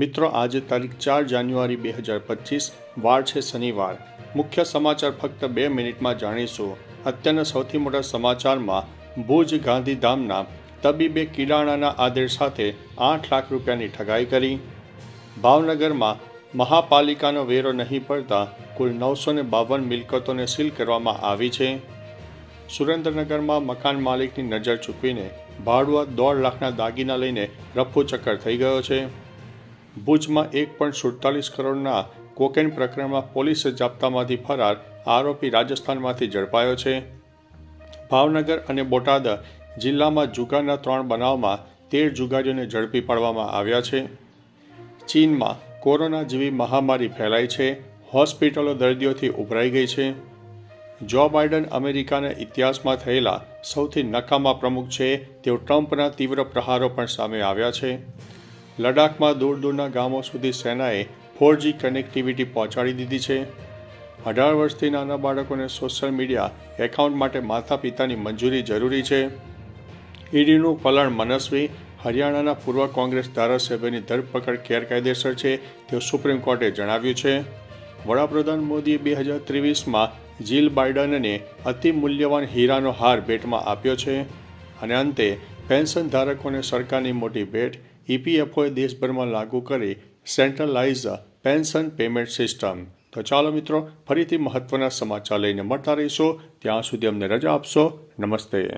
મિત્રો, આજે તારીખ ચાર જાન્યુઆરી બે હજાર પચીસ, વાર છે શનિવાર. મુખ્ય સમાચાર ફક્ત બે મિનિટમાં જાણીશું. અત્યારના સૌથી મોટા સમાચારમાં, ભુજ ગાંધીધામના તબીબે કિરાણાના આદેશ સાથે આઠ લાખ રૂપિયાની ઠગાઈ કરી. ભાવનગરમાં મહાપાલિકાનો વેરો નહીં પડતા કુલ નવસો ને બાવન મિલકતોને સીલ કરવામાં આવી છે. સુરેન્દ્રનગરમાં મકાન માલિકની નજર ચૂકવીને ભાડુઆ દોઢ લાખના દાગીના લઈને રફુ ચક્કર થઈ ગયો છે. ભુજમાં એક પોઈન્ટ સુડતાલીસ કરોડના કોકેન પ્રકરણમાં પોલીસ જાપ્તામાંથી ફરાર આરોપી રાજસ્થાનમાંથી ઝડપાયો છે. ભાવનગર અને બોટાદ જિલ્લામાં જુગારના ત્રણ બનાવમાં તેર જુગારીઓને ઝડપી પાડવામાં આવ્યા છે. ચીનમાં કોરોના જેવી મહામારી ફેલાઈ છે. હોસ્પિટલો દર્દીઓથી ઉભરાઈ ગઈ છે. જો બાઇડન અમેરિકાના ઇતિહાસમાં થયેલા સૌથી નકામા પ્રમુખ છે, તેઓ ટ્રમ્પના તીવ્ર પ્રહારો પણ સામે આવ્યા છે. લડાખમાં દૂર દૂરના ગામો સુધી સેનાએ ફોર જી કનેક્ટિવિટી પહોંચાડી દીધી છે. અઢાર વર્ષથી નાના બાળકોને સોશિયલ મીડિયા એકાઉન્ટ માટે માતા પિતાની મંજૂરી જરૂરી છે. ઈડીનું પલણ મનસ્વી, હરિયાણાના પૂર્વ કોંગ્રેસ ધારાસભ્યની ધરપકડ ગેરકાયદેસર છે તેવું સુપ્રીમ કોર્ટે જણાવ્યું છે. વડાપ્રધાન મોદીએ બે હજાર ત્રેવીસમાં જીલ બાઇડનને અતિ મૂલ્યવાન હીરાનો હાર ભેટમાં આપ્યો છે. અને અંતે પેન્શન ધારકોને સરકારની મોટી ભેટ ઈપીએફઓએ દેશભરમાં લાગુ કરી સેન્ટ્રલાઇઝ પેન્શન પેમેન્ટ સિસ્ટમ. તો ચાલો મિત્રો, ફરીથી મહત્વના સમાચાર લઈને મળતા રહીશો. ત્યાં સુધી અમને રજા આપશો. નમસ્તે.